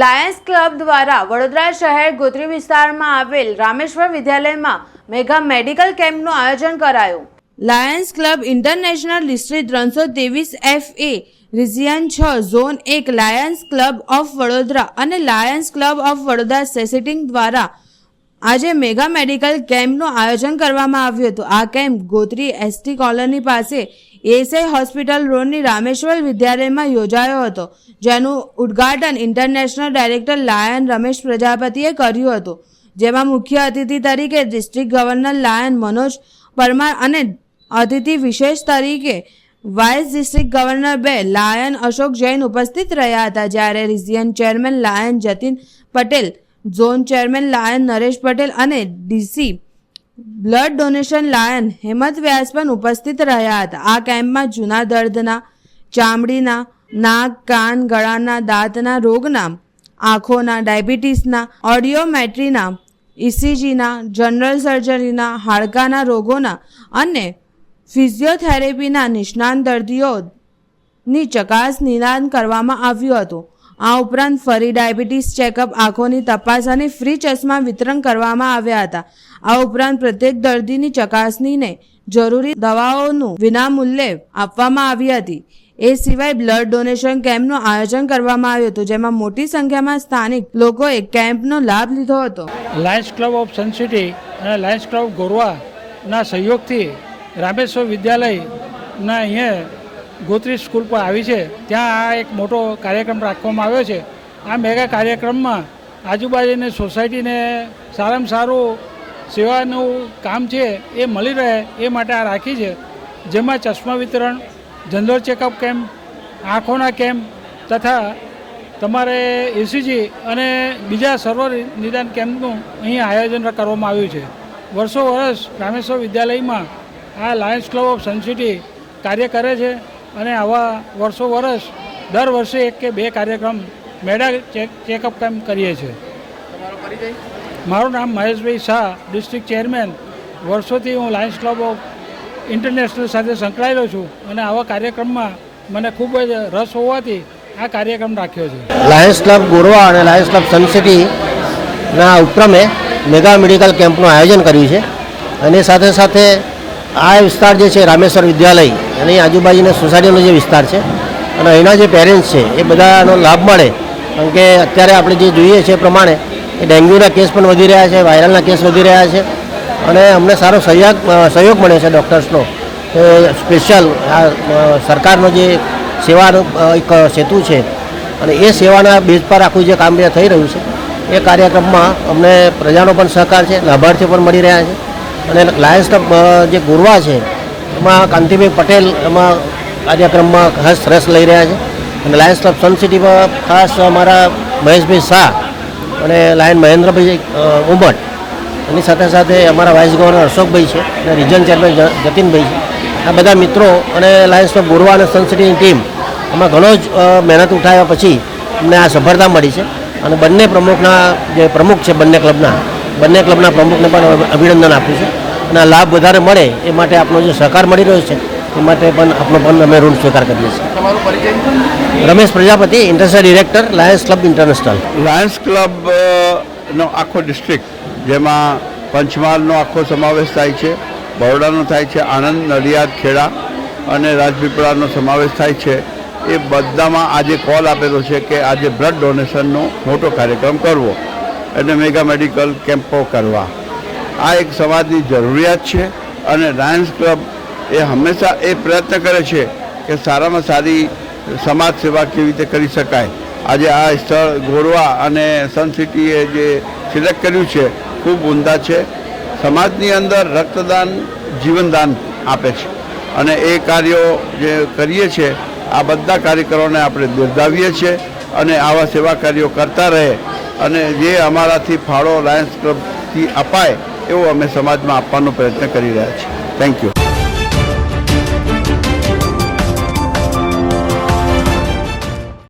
Lions club દ્વારા વડોદરા શહેર ગોત્રી વિસ્તારમાં આવેલ રામેશ્વર વિદ્યાલયમાં મેગા મેડિકલ કેમ્પનું આયોજન કરાયું. લાયન્સ ક્લબ ઇન્ટરનેશનલ ડિસ્ટ્રિક્ટ ત્રણસો ત્રેવીસ એફ એ રિઝિયન છ, ઝોન એક, લાયન્સ ક્લબ ઓફ વડોદરા અને લાયન્સ ક્લબ ઓફ વડોદરા સેસિટિંગ દ્વારા આજે મેગા મેડિકલ કેમ્પનું આયોજન કરવામાં આવ્યું હતું. આ કેમ્પ ગોત્રી એસટી કોલોની પાસે એએસઆઈ હોસ્પિટલ રોડની રામેશ્વર વિદ્યાલયમાં યોજાયો હતો, જેનું ઉદ્ઘાટન ઇન્ટરનેશનલ ડાયરેક્ટર લાયન રમેશ પ્રજાપતિએ કર્યું હતું, જેમાં મુખ્ય અતિથિ તરીકે district governor lion Manoj Parmar અને અતિથિ વિશેષ તરીકે વાઇસ ડિસ્ટ્રિક્ટ ગવર્નર બે લાયન અશોક જૈન ઉપસ્થિત રહ્યા હતા, જ્યારે region chairman lion Jatin Patel, zone chairman lion Naresh Patel અને DC blood donation lion Hemant Vyas પણ ઉપસ્થિત રહ્યા હતા. આ કેમ્પમાં જૂના દર્દના, ચામડીના, નાક, કાન, ગળાના, દાંતના રોગના, આંખોના, ડાયાબિટીસના, ઓડિયોમેટ્રીના, ઇસીજીના, જનરલ સર્જરીના, હાડકાના રોગોના અને ફિઝિયોથેરેપીના નિષ્ણાંત દર્દીઓની ચકાસ નિદાન કરવામાં આવ્યું હતું. આ ઉપરાંત ફરી ડાયાબિટીસ ચેકઅપ આંખોની તપાસ અને ફ્રી ચશ્મા વિતરણ કરવામાં આવ્યા હતા. આ ઉપરાંત પ્રત્યેક દર્દીની ચકાસણીને જરૂરી દવાઓનું વિનામૂલ્યે આપવામાં આવી હતી. એ સિવાય બ્લડ ડોનેશન કેમ્પનું આયોજન કરવામાં આવ્યું હતું, જેમાં મોટી સંખ્યામાં સ્થાનિક લોકોએ કેમ્પનો લાભ લીધો હતો. Lions club of sun city અને લાયન્સ ક્લબ ગોરવાના સહયોગથી રામેશ્વર વિદ્યાલયના અહીંયા ગોત્રી સ્કૂલ પર આવી છે. ત્યાં આ એક મોટો કાર્યક્રમ રાખવામાં આવ્યો છે. આ મેગા કાર્યક્રમમાં આજુબાજુની સોસાયટીને સારામાં સારું સેવાનું કામ છે એ મળી રહે એ માટે આ રાખી છે. જેમાં ચશ્મા વિતરણ, જનરલ ચેકઅપ કેમ્પ, આંખોના કેમ્પ તથા તમારે એસીજી અને બીજા સર્વ નિદાન કેમ્પનું અહીં આયોજન કરવામાં આવ્યું છે. વર્ષો વર્ષ રામેશ્વર વિદ્યાલયમાં આ લાયન્સ ક્લબ ઓફ સનસિટી કાર્ય કરે છે. અને આવા વર્ષો વર્ષ દર વર્ષે એક કે બે કાર્યક્રમ મેડા ચેક ચેકઅપ કેમ્પ કરીએ છીએ. મારું નામ મહેશભાઈ શાહ ડિસ્ટ્રિક્ટ ચેરમેન. વર્ષોથી હું લાયન્સ ક્લબ ઓફ ઇન્ટરનેશનલ સાથે સંકળાયેલો છું અને આવા કાર્યક્રમમાં મને ખૂબ જ રસ હોવાથી આ કાર્યક્રમ રાખ્યો છે. લાયન્સ ક્લબ ગોરવા અને લાયન્સ ક્લબ સનસિટીના ઉપક્રમે મેગા મેડિકલ કેમ્પનું આયોજન કર્યું છે. અને સાથે સાથે આ વિસ્તાર જે છે, રામેશ્વર વિદ્યાલય અને આજુબાજુના સોસાયટીનો જે વિસ્તાર છે અને અહીંના જે પેરેન્ટ્સ છે, એ બધાનો લાભ મળે. કારણ કે અત્યારે આપણે જે જોઈએ છે એ પ્રમાણે એ ડેન્ગ્યુના કેસ પણ વધી રહ્યા છે, વાયરલના કેસ વધી રહ્યા છે અને અમને સારો સહયોગ સહયોગ મળે છે ડૉક્ટર્સનો. સ્પેશિયલ આ સરકારનો જે સેવાનો એક સેતુ છે અને એ સેવાના બેઝ પર આખું જે કામ થઈ રહ્યું છે, એ કાર્યક્રમમાં અમને પ્રજાનો પણ સહકાર છે, લાભાર્થીઓ પણ મળી રહ્યા છે. અને લાયન્સ જે ગુરવા છે, એમાં કાંતિભાઈ પટેલ એમાં કાર્યક્રમમાં ખાસ રસ લઈ રહ્યા છે. અને લાયન્સ ક્લબ સન સિટીમાં ખાસ અમારા મહેશભાઈ શાહ અને લાયન મહેન્દ્રભાઈ ઉમટ, એની સાથે સાથે અમારા વાઇસ ગવર્નર અશોકભાઈ છે અને રિજન ચેરમેન જતીનભાઈ છે. આ બધા મિત્રો અને લાયન્સ ક્લબ ગોરવા અને સનસિટીની ટીમ એમાં ઘણો જ મહેનત ઉઠાવ્યા પછી અમને આ સફળતા મળી છે. અને બંને પ્રમુખના જે પ્રમુખ છે બંને ક્લબના બંને ક્લબના પ્રમુખને પણ અભિનંદન આપ્યું છે અને આ લાભ વધારે મળે એ માટે આપનો જે સહકાર મળી રહ્યો છે એ માટે પણ આપનો પણ અમે ઋણ સ્વીકાર કરીએ છીએ. Ramesh Prajapati international director lions club international lions club નો આખો ડિસ્ટ્રિક્ટ જેમાં પંચમહાલનો આખો સમાવેશ થાય છે બરોડાનો થાય છે આણંદ નડિયાદ ખેડા અને રાજપીપળાનો સમાવેશ થાય છે. એ બધામાં આજે કોલ આપેલો છે કે આજે બ્લડ ડોનેશનનો મોટો કાર્યક્રમ કરવો. અને મેગા મેડિકલ કેમ્પો કરવા. આ એક સમાજની જરૂરિયાત છે અને લાયન્સ ક્લબ એ હંમેશા એ પ્રયત્ન કરે છે કે સારામાં સારી સમાજ સેવા કેવી રીતે કરી શકાય. આજે આ સ્થળ ગોરવા અને સન સિટીએ જે સિલેક્ટ કર્યું છે ખૂબ ઊંધા છે. સમાજની અંદર રક્તદાન, જીવનદાન આપે છે. અને એ કાર્યો જે કરીએ છીએ આ બધા કાર્યકરોને આપણે બિરદાવીએ છીએ અને આવા સેવા કાર્યો કરતા રહે અને જે અમારાથી ફાળો લાયન્સ ક્લબથી અપાય, એવો અમે સમાજમાં આપવાનો પ્રયત્ન કરી રહ્યા છીએ. Thank you